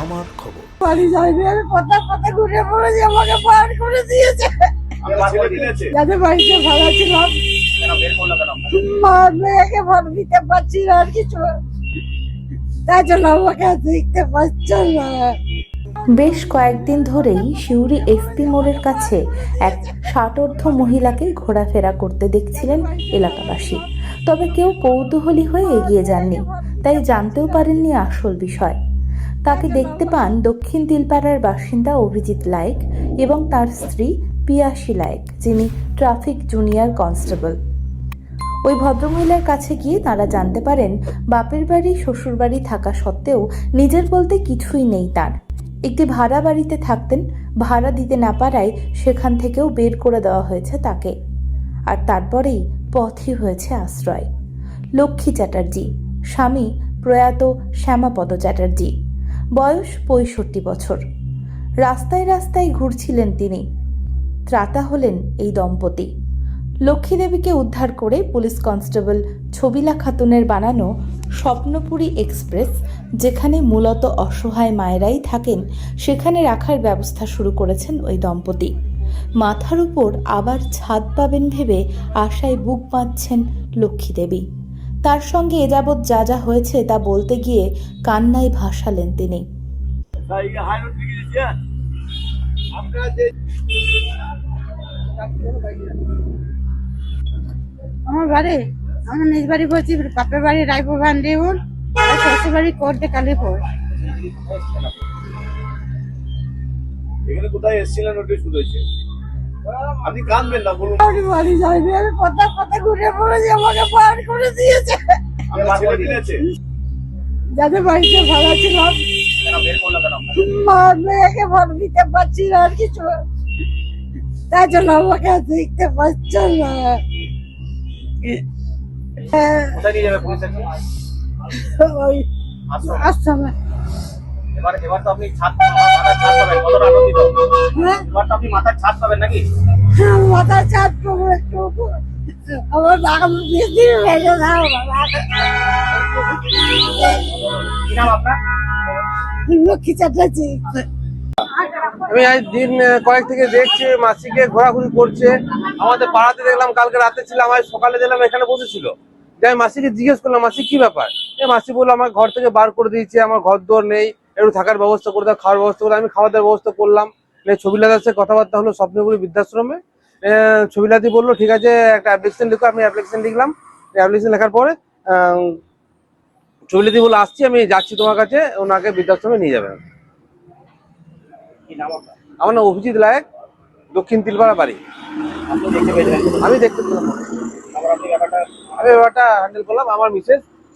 আমার খবর। বাড়ি যাইনি আমি কথা কথা ঘুরে পড়েছি আমাকে বার করে দিয়েছে। যাতে বাড়িতে ভালো ছিলাম। মা মেয়েকে ভালো দিতে পারছি না আর কিছু তাই জন্য আমাকে আর দেখতে পাচ্ছ না। বেশ কয়েকদিন ধরেই সিউড়ি এসপি মোড়ের কাছে এক ষাটোর্ধ মহিলাকে ঘোরাফেরা করতে দেখছিলেন এলাকাবাসী। তবে কেউ কৌতূহলী হয়ে এগিয়ে যাননি তাই জানতেও পারেননি আসল বিষয়। তাকে দেখতে পান দক্ষিণ তিলপাড়ার বাসিন্দা অভিজিৎ লাইক এবং তার স্ত্রী পিয়াসী লাইক যিনি ট্রাফিক জুনিয়র কনস্টেবল। ওই ভদ্রমহিলার কাছে গিয়ে তারা জানতে পারেন, বাপের বাড়ি, শ্বশুর বাড়ি থাকা সত্ত্বেও নিজের বলতে কিছুই নেই তার। একটি ভাড়া বাড়িতে থাকতেন, ভাড়া দিতে না পারায় সেখান থেকেও বের করে দেওয়া হয়েছে তাকে। আর তারপরেই পথই হয়েছে আশ্রয়। লক্ষ্মী চ্যাটার্জি, স্বামী প্রয়াত শ্যামাপদ চ্যাটার্জি। বয়স পঁয়ষট্টি বছর। রাস্তায় রাস্তায় ঘুরছিলেন তিনি। ত্রাতা হলেন এই দম্পতি। লক্ষ্মী দেবীকে উদ্ধার করে পুলিশ কনস্টেবল ছবিলা খাতুনের বানানো স্বপ্নপুরী এক্সপ্রেস, যেখানে মূলত অসহায় মায়েরাই থাকেন, সেখানে রাখার ব্যবস্থা শুরু করেছেন ওই দম্পতি। মাথার উপর আবার ছাদ পাবেন ভেবে আশায় বুক বাঁধছেন লক্ষ্মী দেবী তার সঙ্গে এ যাবৎ যা যা হয়েছে তা বলতে গিয়ে কান্নায় ভাসালেন তিনি। আমার বাড়ি আমার নিজ বাড়ি বলছি বাপের বাড়ি রায়পুর ভান্ডিউল আর শ্বশুর বাড়ি করতে কালীপুর। এখানে কোথায় এসেছিলেন ওটাই শুরু হয়েছে আপনি কাঁদবেন না বলুন। আমি বাড়ি যাইনি আমি কথা কথা ঘুরে পড়েছি আমাকে বার করে দিয়েছে। যাতে বাড়িতে ভালো ছিলাম? মা মেয়েকে ভালো দিতে পারছি না আর কিছু তাই জন্য আমাকে আর দেখতে পাচ্ছ না। কোথায় এবার এবার তো আপনি ছাদ মাথার ছাদ পাবেন কতটা আনন্দিত হ্যাঁ। এবার তো আপনি মাথার ছাদ পাবেন নাকি? হ্যাঁ, চাট একটু। আমার দাম বেশি ভেঙে দাও কি নাম আপনার? লক্ষ্মী চাটাচ্ছি আমি আজ দিন কয়েক থেকে দেখছি মাসিকে ঘোরাঘুরি করছে। আমাদের পাড়াতে দেখলাম কালকে রাতে ছিলাম আজ সকালে দেখলাম এখানে বসেছিল। যে আমি মাসিকে জিজ্ঞেস করলাম মাসি কি ব্যাপার? এ মাসি বলল আমার ঘর থেকে বার করে দিয়েছে আমার ঘর দোর নেই। একটু থাকার ব্যবস্থা করে দাও খাওয়ার ব্যবস্থা করে আমি খাওয়া দাওয়ার ব্যবস্থা করলাম। নিয়ে ছবিলাদার সাথে কথাবার্তা হলো স্বপ্নগুলি বৃদ্ধাশ্রমে। আহ, ছবিলাদি বলল ঠিক আছে একটা অ্যাপ্লিকেশন লিখো। আমি অ্যাপ্লিকেশন লিখলাম। অ্যাপ্লিকেশন লেখার পরে আহ, ছবিলাদি বলল আসছি আমি যাচ্ছি তোমার কাছে। ওনাকে বৃদ্ধাশ্রমে নিয়ে যাবেন আপনার? আমার নাম অভিজিৎ লায়ক দক্ষিণ তিলপাড়া বাড়ি। আমি দেখতে পেলাম। আমি ব্যাপারটা হ্যান্ডেল করলাম। আমার মিসেস